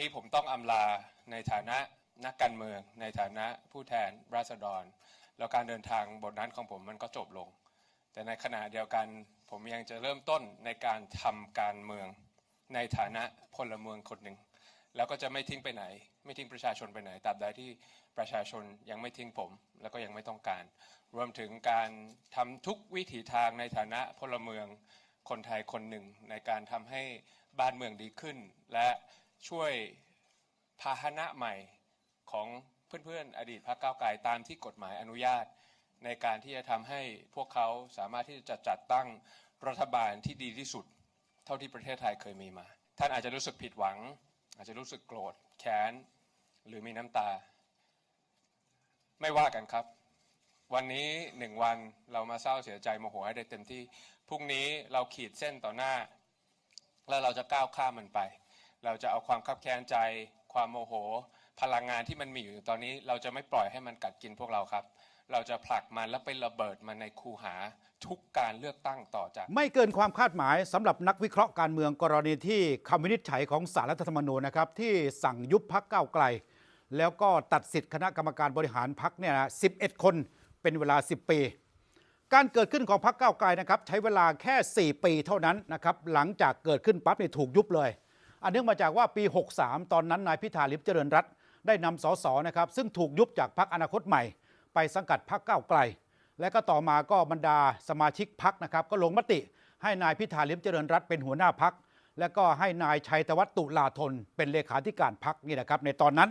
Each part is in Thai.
นี้ผมต้องอำลาในฐานะนักการเมือง ในฐานะผู้แทนราษฎร แล้วการเดินทางบทนั้นของผมมันก็จบลง แต่ในขณะเดียวกันผมยังจะเริ่มต้นในการทำการเมือง ในฐานะพลเมืองคนหนึ่งแล้วก็จะไม่ทิ้งไปไหน ไม่ทิ้งประชาชนไปไหนตราบใดที่ประชาชนยังไม่ทิ้งผม แล้วก็ยังไม่ต้องการ รวมถึงการทำทุกวิถีทางในฐานะพลเมืองคนไทยคนหนึ่ง ในการทำให้บ้านเมืองดีขึ้น และ ช่วยพาหนะใหม่ของเพื่อนๆอดีตพรรคก้าวไกลตามที่กฎหมายอนุญาต ในการที่จะทำให้พวกเขาสามารถที่จะจัดตั้งรัฐบาลที่ดีที่สุด เท่าที่ประเทศไทยเคยมีมา ท่านอาจจะรู้สึกผิดหวัง อาจจะรู้สึกโกรธแค้น หรือมีน้ำตา ไม่ว่ากันครับ วันนี้หนึ่งวันเรามาเศร้าเสียใจโมโหให้ได้เต็มที่พรุ่งนี้เราขีดเส้นต่อหน้า แล้วเราจะก้าวข้ามมันไป เราจะเอาความคับแค้นใจ ความโมโห พลังงานที่มันมีอยู่ตอนนี้ เราจะไม่ปล่อยให้มันกัดกินพวกเราครับ เราจะผลักมันแล้วไประเบิดมันในคูหาทุกการเลือกตั้งต่อจาก ไม่เกินความคาดหมายสำหรับนักวิเคราะห์การเมืองกรณีที่คำวินิจฉัยของสารรัฐธรรมนูญนะครับ ที่สั่งยุบพักเก้าวไกล แล้วก็ตัดสิทธิ์คณะกรรมการบริหารพักเนี่ยนะ11 คนเป็นเวลา 10 ปี การเกิดขึ้นของพักเก้าวไกลนะครับใช้เวลาแค่ 4 ปีเท่านั้นนะครับหลังจากเกิดขึ้นปั๊บเนี่ยถูกยุบเลย อันเนื่องมาจากว่าปี 63 ตอนนั้นนายพิธาลิมเจริญรัตน์ได้นำสสนะครับซึ่งถูกยุบจากพักอนาคตใหม่ ไปสังกัดพักก้าวไกล และก็ต่อมาก็บรรดาสมาชิกพักนะครับก็ลงมติให้นายพิธาลิมเจริญรัตน์เป็นหัวหน้าพักและก็ให้นายชัยธวัฒน์ตุลาธนเป็นเลขาธิการพักนี่นะครับ ในตอนนั้น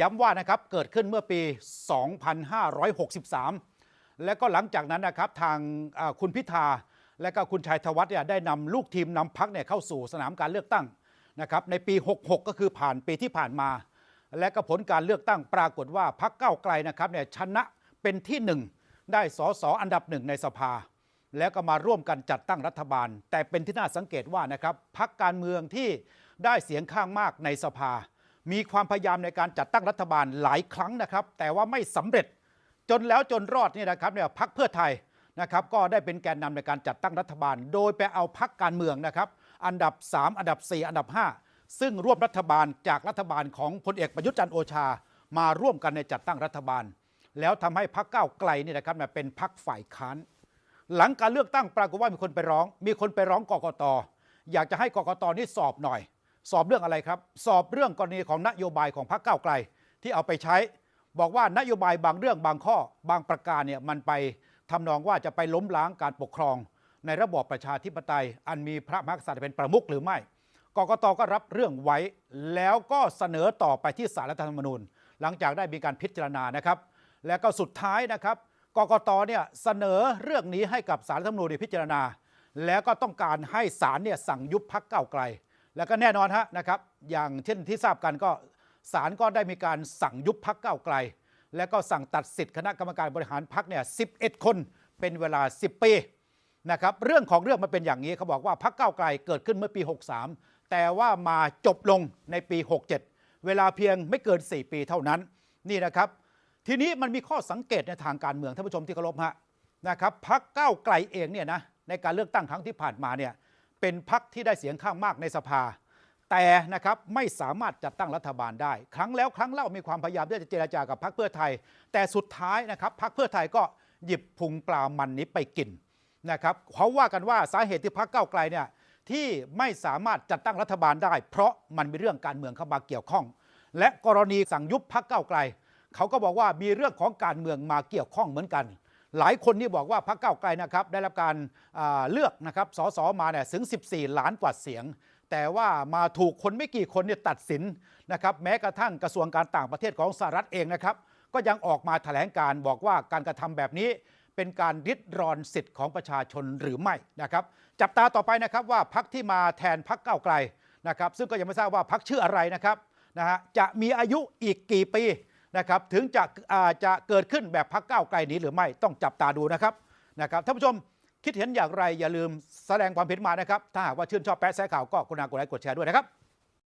ย้ำว่านะครับเกิดขึ้นเมื่อปี 2563 และก็หลังจากนั้นนะครับทางคุณพิธาและก็คุณชัยธวัฒน์เนี่ยได้นำลูกทีมนำพักเนี่ยเข้าสู่สนามการเลือกตั้ง นะครับในปี 66 ก็คือผ่านปีที่ผ่านมา และก็ผลการเลือกตั้งปรากฏว่าพักเก้าวไกลนะครับเนี่ยชนะเป็นที่หนึ่งได้สอสออันดับหนึ่งในสภา แล้วก็มาร่วมกันจัดตั้งรัฐบาล แต่เป็นที่น่าสังเกตว่านะครับพักการเมืองที่ได้เสียงข้างมากในสภา มีความพยายามในการจัดตั้งรัฐบาลหลายครั้งนะครับ แต่ว่าไม่สำเร็จจนแล้วจนรอดเนี่ยนะครับเนี่ยพักเพื่อไทยนะครับก็ได้เป็นแกนนำในการจัดตั้งรัฐบาล โดยไปเอาพักการเมืองนะครับ อันดับ 3 อันดับ 4 อันดับ 5 ซึ่งร่วมรัฐบาลจากรัฐบาลของพลเอกประยุทธ์จันทร์โอชา มาร่วมกันในจัดตั้งรัฐบาล แล้วทำให้พักก้าวไกลนี่นะครับเนี่ยเป็นพักฝ่ายค้าน หลังการเลือกตั้งปรากฏว่ามีคนไปร้อง มีคนไปร้องกกตอยากจะให้กกตนี่สอบหน่อย สอบเรื่องอะไรครับ สอบเรื่องกรณีของนโยบายของพรรคก้าวไกล ที่เอาไปใช้ บอกว่านโยบายบางเรื่องบางข้อบางประการเนี่ยมันไปทำนองว่าจะไปล้มล้างการปกครอง ในระบอบประชาธิปไตย อันมีพระมหากษัตริย์เป็นประมุขหรือไม่ กกตก็รับเรื่องไว้ แล้วก็เสนอต่อไปที่สารรัฐธรรมนูญ หลังจากได้มีการพิจารณานะครับ แล้วก็สุดท้ายนะครับ กกตเนี่ยเสนอเรื่องนี้ให้กับสารรัฐธรรมนูญพิจารณา แล้วก็ต้องการให้ศาลเนี่ยสั่งยุบพักเก้าไกล แล้วก็แน่นอนฮะนะครับ อย่างเช่นที่ทราบกันก็ศาลก็ได้มีการสั่งยุบพักเก้าไกล แล้วก็สั่งตัดสิทธิ์คณะกรรมการบริหารพักเนี่ย11 คนเป็นเวลา 10 ปี นะครับเรื่องของเรื่องมันเป็นอย่างนี้เขาบอกว่าพักเก้าไกลเกิดขึ้นเมื่อปี 63 แต่ว่ามาจบลงในปี 67 เวลาเพียงไม่เกิน 4 ปีเท่านั้นนี่นะครับ ทีนี้มันมีข้อสังเกตในทางการเมืองท่านผู้ชมที่เคารพฮะนะครับพักเก้าไกลเองเนี่ยนะในการเลือกตั้งครั้งที่ผ่านมาเนี่ยเป็นพักที่ได้เสียงข้างมากในสภา แต่นะครับไม่สามารถจัดตั้งรัฐบาลได้ ครั้งแล้วครั้งเล่ามีความพยายามที่จะเจรจากับพรรคเพื่อไทย แต่สุดท้ายนะครับพรรคเพื่อไทยก็หยิบพุงปลามันนี้ไปกิน นะครับเขาว่ากันว่าสาเหตุที่พรรคเก้าไกลเนี่ยที่ไม่สามารถจัดตั้งรัฐบาลได้ เพราะมันมีเรื่องการเมืองเข้ามาเกี่ยวข้อง และกรณีสั่งยุบพรรคเก้าไกลเขาก็บอกว่ามีเรื่องของการเมืองมาเกี่ยวข้องเหมือนกัน หลายคนนี่บอกว่าพรรคเก้าไกลนะครับได้รับการเลือกนะครับสสมาเนี่ยถึง 14 ล้านกว่าเสียง แต่ว่ามาถูกคนไม่กี่คนเนี่ยตัดสินนะครับแม้กระทั่งกระทรวงการต่างประเทศของสหรัฐเองนะครับก็ยังออกมาแถลงการบอกว่าการกระทำแบบนี้ เป็นการริดรอนสิทธิ์ของประชาชนหรือไม่นะครับ จับตาต่อไปนะครับว่าพักที่มาแทนพักเก้าไกลนะครับซึ่งก็ยังไม่ทราบว่าพักชื่ออะไรนะครับนะฮะจะมีอายุอีกกี่ปีนะครับถึงจะอาจะเกิดขึ้นแบบพักเก้าไกลนี้หรือไม่ต้องจับตาดูนะครับนะครับท่านผู้ชมคิดเห็นอย่างไรอย่าลืมแสดงความเห็นมานะครับ ถ้าหากว่าชื่นชอบแปะแซะข่าวก็กรุณากดไลค์กดแชร์ด้วยนะครับ